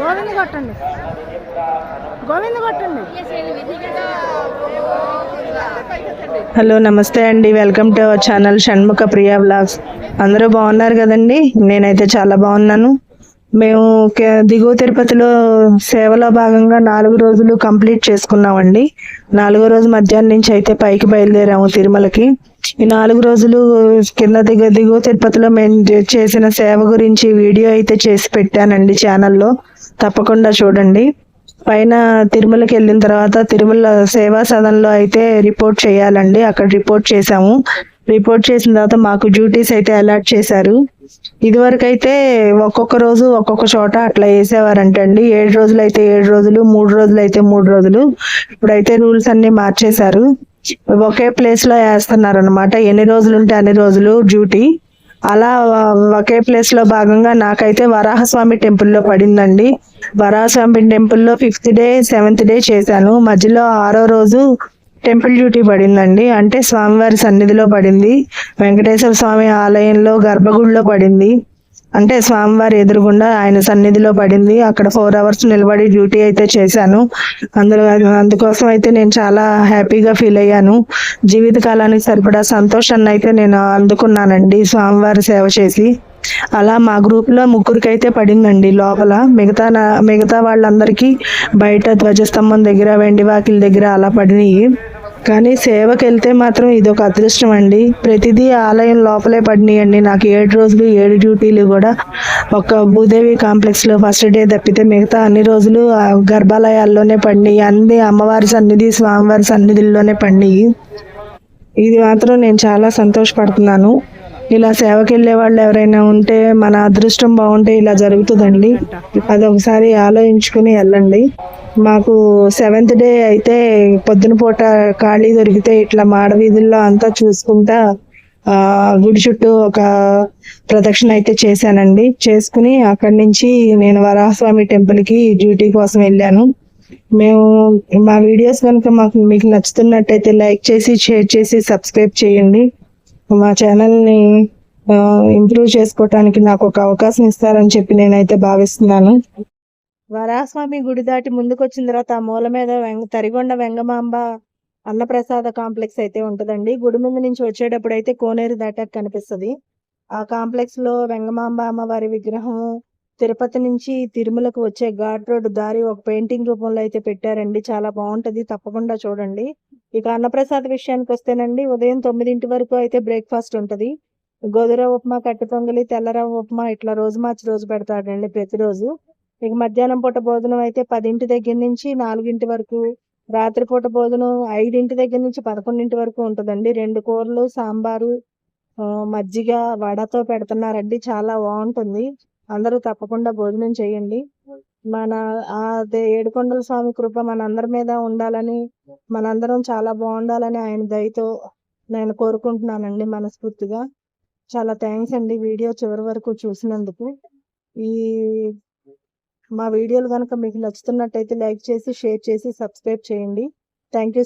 గోవింద కొట్టండి. గోవింద కొట్టండి. హలో నమస్తే అండి. Welcome to our channel Shanmukha Priya vlogs. అందరూ బాగున్నారు కదండి? నేనైతే చాలా బాగున్నాను. మేము దిగువ తిరుపతిలో సేవలో భాగంగా నాలుగు రోజులు కంప్లీట్ చేసుకున్నామండి. నాలుగో రోజు మధ్యాహ్నం నుంచి అయితే పైకి బయలుదేరాము తిరుమలకి. ఈ నాలుగు రోజులు కింద దిగు దిగువ తిరుపతిలో మేము చేసిన సేవ గురించి వీడియో అయితే చేసి పెట్టానండి ఛానల్లో. తప్పకుండా చూడండి. పైన తిరుమలకి వెళ్ళిన తర్వాత తిరుమల సేవా సదన్లో అయితే రిపోర్ట్ చేయాలండి. అక్కడ రిపోర్ట్ చేసాము రిపోర్ట్ చేసిన తర్వాత మాకు డ్యూటీస్ అయితే అలాట్ చేశారు. ఇదివరకు అయితే ఒక్కొక్క రోజు ఒక్కొక్క చోట అట్లా వేసేవారంటండి ఏడు రోజులు అయితే ఏడు రోజులు మూడు రోజులు అయితే మూడు రోజులు. ఇప్పుడైతే రూల్స్ అన్ని మార్చేశారు. ఒకే ప్లేస్లో వేస్తున్నారు అనమాట ఎన్ని రోజులు ఉంటే అన్ని రోజులు డ్యూటీ. అలా ఒకే ప్లేస్లో భాగంగా నాకైతే వరాహస్వామి టెంపుల్లో పడిందండి. వరాహస్వామి టెంపుల్లో ఫిఫ్త్ డే సెవెంత్ డే చేశాను. మధ్యలో ఆరో రోజు టెంపుల్ డ్యూటీ పడిందండి. అంటే స్వామివారి సన్నిధిలో పడింది. వెంకటేశ్వర స్వామి ఆలయంలో గర్భగుడిలో పడింది. అంటే స్వామివారి ఎదురుగుండా ఆయన సన్నిధిలో పడింది. అక్కడ ఫోర్ అవర్స్ నిలబడి డ్యూటీ అయితే చేశాను. అందులో అందుకోసం అయితే నేను చాలా హ్యాపీగా ఫీల్ అయ్యాను. జీవిత కాలానికి సరిపడా సంతోషాన్ని అయితే నేను అందుకున్నానండి స్వామివారి సేవ చేసి. అలా మా గ్రూప్లో పడిందండి లోపల. మిగతా నా- మిగతా వాళ్ళందరికీ బయట ధ్వజస్తంభం దగ్గర వెండి వాకిల దగ్గర అలా పడినాయి. కానీ సేవకి వెళ్తే మాత్రం ఇది ఒక అదృష్టం అండి. ప్రతిదీ ఆలయం లోపలే పడినాయండి. నాకు ఏడు రోజులు ఏడు డ్యూటీలు కూడా ఒక భూదేవి కాంప్లెక్స్లో ఫస్ట్ డే తప్పితే మిగతా అన్ని రోజులు ఆ గర్భాలయాల్లోనే పడినాయి. అన్ని అమ్మవారి సన్నిధి స్వామివారి సన్నిధుల్లోనే పడినాయి. ఇది మాత్రం నేను చాలా సంతోషపడుతున్నాను. ఇలా సేవకి వెళ్ళే వాళ్ళు ఎవరైనా ఉంటే మన అదృష్టం బాగుంటే ఇలా జరుగుతుందండి. అది ఒకసారి ఆలోచించుకుని వెళ్ళండి. మాకు సెవెంత్ డే అయితే పొద్దున పూట ఖాళీ దొరికితే ఇట్లా మాడ వీధుల్లో అంతా చూసుకుంటా ఆ గుడి చుట్టూ ఒక ప్రదక్షిణ అయితే చేశానండి. చేసుకుని అక్కడి నుంచి నేను వరాహస్వామి టెంపుల్కి డ్యూటీ కోసం వెళ్ళాను. మేము మా వీడియోస్ కనుక మాకు మీకు నచ్చుతున్నట్టయితే లైక్ చేసి షేర్ చేసి సబ్స్క్రైబ్ చేయండి. మా ఛానల్ని ఇంప్రూవ్ చేసుకోవటానికి నాకు ఒక అవకాశం ఇస్తారని చెప్పి నేనైతే భావిస్తున్నాను. వరాస్వామి గుడి దాటి ముందుకు వచ్చిన తర్వాత ఆ మూల మీద వెంగ తరిగొండ వెంగమాంబ అన్నప్రసాద కాంప్లెక్స్ అయితే ఉంటుందండి. గుడి మీద నుంచి వచ్చేటప్పుడు అయితే కోనేరు దాటాక కనిపిస్తుంది. ఆ కాంప్లెక్స్లో వెంగమాంబ అమ్మవారి విగ్రహం తిరుపతి నుంచి తిరుమలకు వచ్చే ఘాట్ రోడ్ దారి ఒక పెయింటింగ్ రూపంలో అయితే పెట్టారండి. చాలా బాగుంటది. తప్పకుండా చూడండి. ఇక అన్నప్రసాద్ విషయానికి వస్తేనండి ఉదయం తొమ్మిదింటి వరకు అయితే బ్రేక్ఫాస్ట్ ఉంటుంది. గోధుర ఉప్మా కట్టు పొంగలి తెల్లరవ ఉప్మా ఇట్లా రోజు మార్చి రోజు పెడతాడండి ప్రతిరోజు. ఇక మధ్యాహ్నం పూట భోజనం అయితే పదింటి దగ్గర నుంచి నాలుగింటి వరకు రాత్రిపూట భోజనం ఐదింటి దగ్గర నుంచి పదకొండింటి వరకు ఉంటుందండి. రెండు కూరలు సాంబారు మజ్జిగ వడతో పెడుతున్నారండి. చాలా బాగుంటుంది. అందరూ తప్పకుండా భోజనం చేయండి. మన ఆ దే- ఏడుకొండల స్వామి కృప మనందరి మీద ఉండాలని మనందరం చాలా బాగుండాలని ఆయన దయతో నేను కోరుకుంటున్నానండి మనస్ఫూర్తిగా. చాలా థ్యాంక్స్ అండి వీడియో చివరి వరకు చూసినందుకు. ఈ మా వీడియోలు కనుక మీకు నచ్చుతున్నట్టయితే లైక్ చేసి షేర్ చేసి సబ్స్క్రైబ్ చేయండి. Thank you